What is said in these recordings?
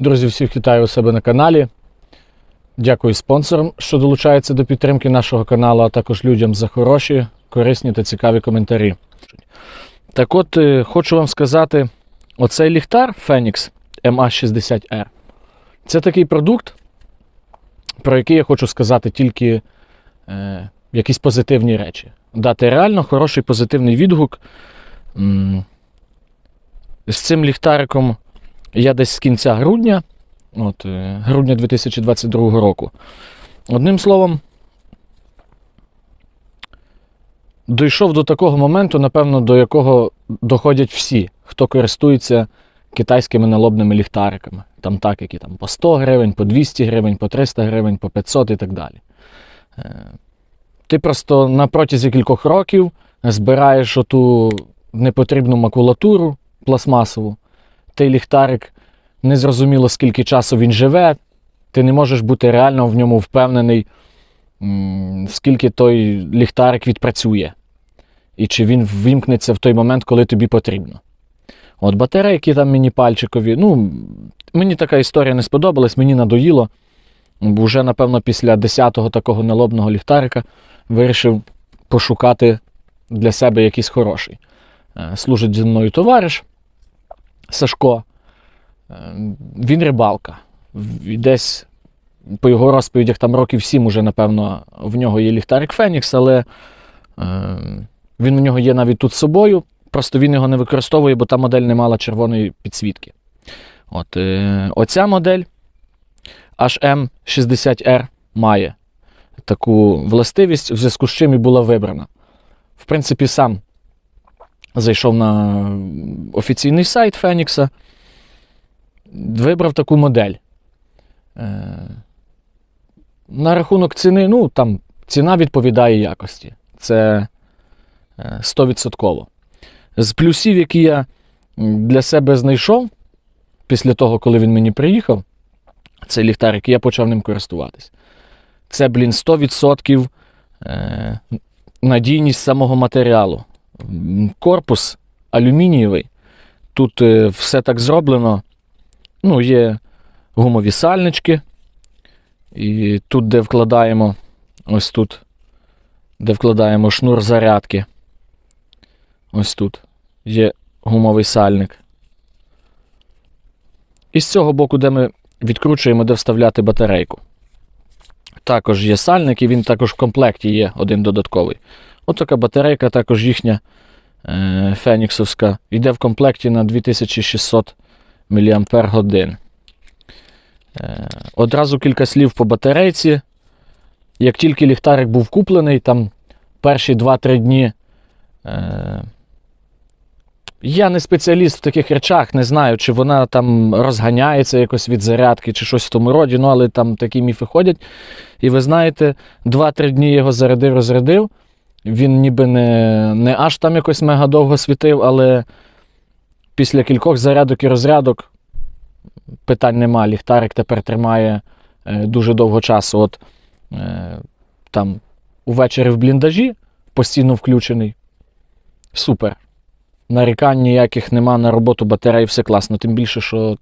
Друзі, всіх вітаю у себе на каналі. Дякую спонсорам, що долучаються до підтримки нашого каналу, а також людям за хороші, корисні та цікаві коментарі. Так от, е, хочу вам сказати: оцей ліхтар Phoenix MA60R це такий продукт, про який я хочу сказати тільки е, якісь позитивні речі. Дати реально хороший позитивний відгук. З цим ліхтариком я десь з кінця грудня, от, е, грудня 2022 року. Одним словом, дійшов до такого моменту, напевно, до якого доходять всі, хто користується китайськими налобними ліхтариками. Там так, які там по 100 гривень, по 200 гривень, по 300 гривень, по 500 і так далі. Е, Ти просто на протязі кількох років збираєш оту непотрібну макулатуру пластмасову, той ліхтарик незрозуміло, скільки часу він живе, ти не можеш бути реально в ньому впевнений, скільки той ліхтарик відпрацює, і чи він ввімкнеться в той момент, коли тобі потрібно. От батарейки там мені пальчикові. Ну, мені така історія не сподобалась, мені надоїло. Бо Вже, напевно, після 10-го такого налобного ліхтарика вирішив пошукати для себе якийсь хороший. Е, Служить зі мною товариш Сашко. Е, Він рибалка. Десь по його розповідях там років 7 уже, напевно, в нього є ліхтарик Фенікс, але е, він у нього є навіть тут з собою. Просто він його не використовує, бо та модель не мала червоної підсвітки. От, е, оця модель HM60R має таку властивість, в зв'язку з чим і була вибрана. В принципі, сам зайшов на офіційний сайт Фенікса, вибрав таку модель. Е, На рахунок ціни, ну там ціна відповідає якості. Це е, 100%. З плюсів, які я для себе знайшов після того, коли він мені приїхав, цей ліхтарик, і я почав ним користуватись. Це, блін, 100% е, надійність самого матеріалу. Корпус алюмінієвий. Тут е, все так зроблено. Ну, є гумові сальнички. І тут, де вкладаємо, ось тут, де вкладаємо шнур зарядки. Ось тут є гумовий сальник. І з цього боку, де ми відкручуємо, де вставляти батарейку. Також є сальник, і він також в комплекті є один додатковий. От така батарейка, також їхня е, феніксовська, йде в комплекті на 2600 мАч. Е, одразу кілька слів по батарейці. Як тільки ліхтарик був куплений, там перші 2-3 дні. Е, я не спеціаліст в таких речах, не знаю, чи вона там розганяється якось від зарядки, чи щось в тому роді, ну але там такі міфи ходять. І ви знаєте, 2-3 дні його зарядив, розрядив. Він ніби не, не аж там якось мега довго світив, але після кількох зарядок і розрядок питань нема. Ліхтарик тепер тримає е, дуже довго часу. От е, там увечері в бліндажі постійно включений. Супер. Нарікань ніяких нема на роботу батареї, все класно. Тим більше, що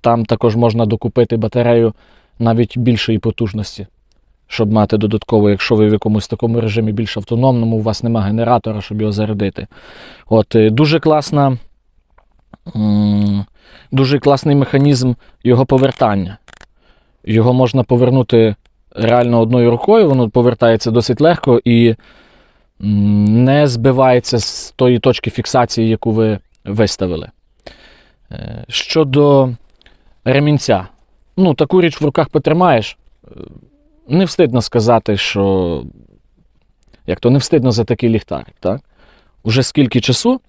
там також можна докупити батарею навіть більшої потужності, щоб мати додатково, якщо ви в якомусь такому режимі більш автономному, у вас нема генератора, щоб його зарядити. От, е, дуже класна. Дуже класний механізм його повертання. Його можна повернути реально одною рукою, воно повертається досить легко і не збивається з тої точки фіксації, яку ви виставили. Е, Щодо ремінця, ну, таку річ в руках потримаєш. Не встидно сказати, що. Як то не встидно за такий ліхтарик, так? Уже скільки часу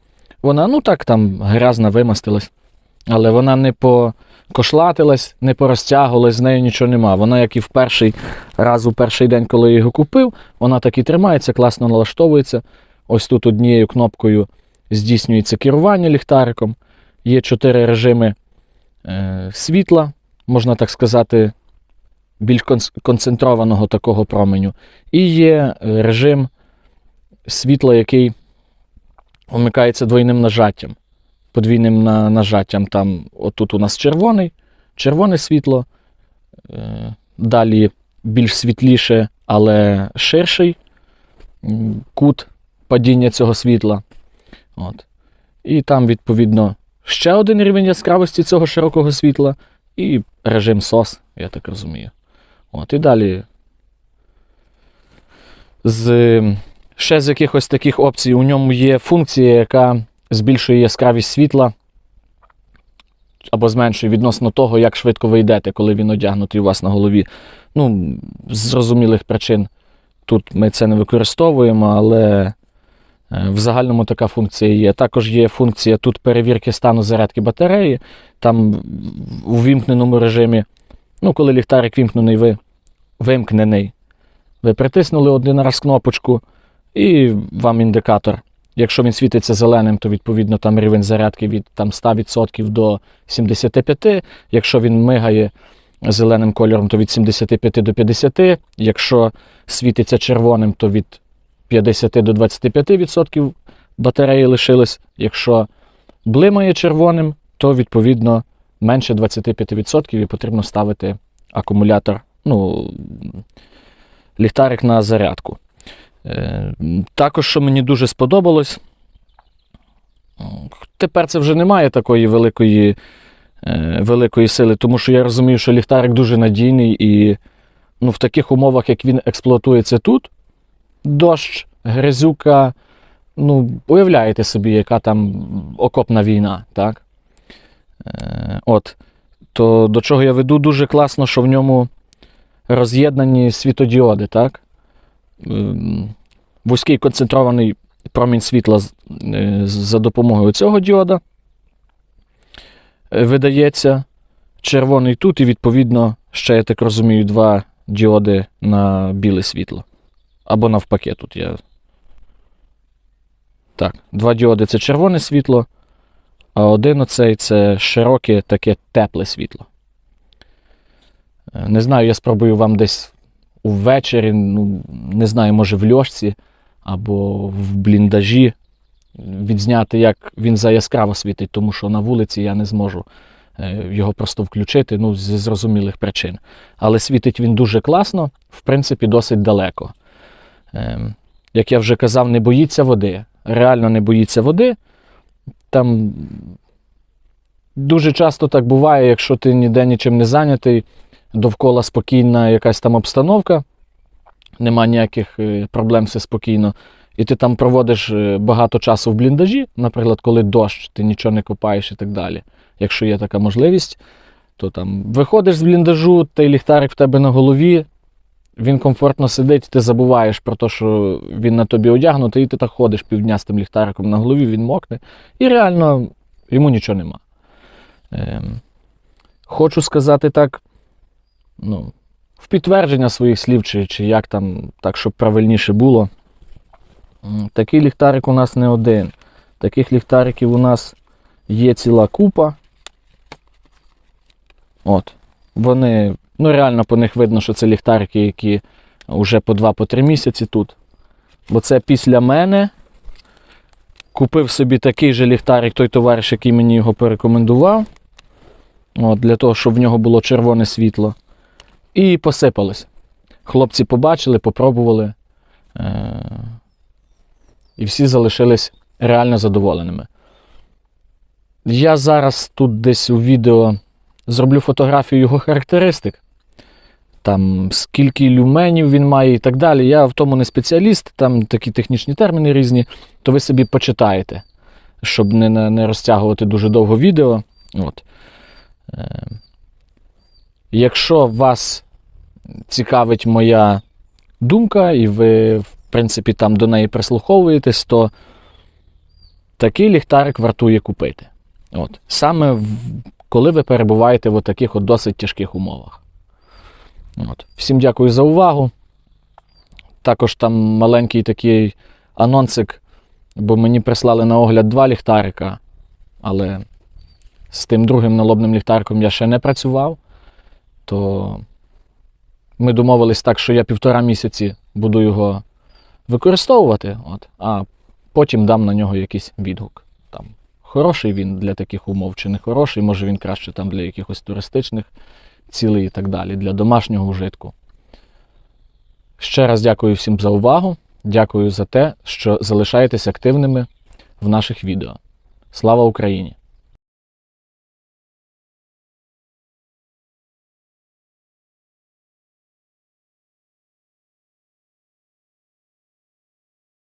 вона, ну так, там грязна вимастилась, але вона не покошлатилась, не порозтягувалась, з нею нічого нема. Вона, як і в перший раз у перший день, коли я його купив, вона так і тримається, класно налаштовується. Ось тут однією кнопкою здійснюється керування ліхтариком. Є чотири режими е, світла, можна так сказати, більш концентрованого такого променю. І є е, режим світла, який вмикається двойним нажаттям. Подвійним нажаттям. Там, отут у нас червоний, червоне світло, е, далі більш світліше, але ширший кут падіння цього світла. От. І там, відповідно, ще один рівень яскравості цього широкого світла і режим SOS, я так розумію. От, і далі. З, ще з якихось таких опцій у ньому є функція, яка збільшує яскравість світла або зменшує відносно того, як швидко ви йдете, коли він одягнутий у вас на голові. Ну, з зрозумілих причин тут ми це не використовуємо, але е, в загальному така функція є. Також є функція тут перевірки стану зарядки батареї. Там у вімкненому режимі, ну, коли ліхтарик вімкнений, ви вимкнений. Ви притиснули один раз кнопочку, і вам індикатор. Якщо він світиться зеленим, то відповідно там рівень зарядки від там, 100% до 75%. Якщо він мигає зеленим кольором, то від 75 до 50%. Якщо світиться червоним, то від 50 до 25% батареї лишилось. Якщо блимає червоним, то відповідно менше 25% і потрібно ставити акумулятор, ну, ліхтарик на зарядку. Е, Також, що мені дуже сподобалось, тепер це вже немає такої великої, е, великої сили, тому що я розумію, що ліхтарик дуже надійний і ну, в таких умовах, як він експлуатується тут, дощ, грязюка, ну, уявляєте собі, яка там окопна війна, так? Е, От. То до чого я веду, дуже класно, що в ньому роз'єднані світодіоди, так? Вузький концентрований промінь світла е, за допомогою цього діода е, видається. Червоний тут, і відповідно, ще, я так розумію, два діоди на біле світло. Або навпаки, тут я. Так, два діоди це червоне світло, а один оцей це широке таке тепле світло. Е, Не знаю, я спробую вам десь увечері, ну, не знаю, може в льошці або в бліндажі відзняти, як він за яскраво світить, тому що на вулиці я не зможу е, його просто включити, ну, зі зрозумілих причин. Але світить він дуже класно, в принципі, досить далеко. Ем, Як я вже казав, не боїться води. Реально не боїться води. Там дуже часто так буває, якщо ти ніде нічим не зайнятий, довкола спокійна якась там обстановка, нема ніяких е, проблем, все спокійно. І ти там проводиш е, багато часу в бліндажі, наприклад, коли дощ, ти нічого не копаєш і так далі. Якщо є така можливість, то там виходиш з бліндажу, той ліхтарик в тебе на голові, він комфортно сидить, ти забуваєш про те, що він на тобі одягнутий, і ти так ходиш півдня з тим ліхтариком на голові, він мокне, і реально йому нічого нема. Ем, хочу сказати так, ну, в підтвердження своїх слів, чи, чи як там, так, щоб правильніше було. Такий ліхтарик у нас не один. Таких ліхтариків у нас є ціла купа. От. Вони, ну реально по них видно, що це ліхтарики, які вже по 2-3 місяці тут. Бо це після мене купив собі такий же ліхтарик, той товариш, який мені його порекомендував. От, для того, щоб в нього було червоне світло. І посипалось. Хлопці побачили, попробували. Е- і всі залишились реально задоволеними. Я зараз тут десь у відео зроблю фотографію його характеристик. Там скільки люменів він має і так далі. Я в тому не спеціаліст, там такі технічні терміни різні, то ви собі почитаєте, щоб не, не розтягувати дуже довго відео. От. Якщо вас цікавить моя думка, і ви, в принципі, там до неї прислуховуєтесь, то такий ліхтарик вартує купити. От. Саме в, коли ви перебуваєте в таких от досить тяжких умовах. От. Всім дякую за увагу. Також там маленький такий анонсик, бо мені прислали на огляд два ліхтарика, але з тим другим налобним ліхтариком я ще не працював. То ми домовились так, що я півтора місяці буду його використовувати, от, а потім дам на нього якийсь відгук. Там, хороший він для таких умов чи не хороший, може він краще там для якихось туристичних цілей і так далі, для домашнього вжитку. Ще раз дякую всім за увагу. Дякую за те, що залишаєтесь активними в наших відео. Слава Україні!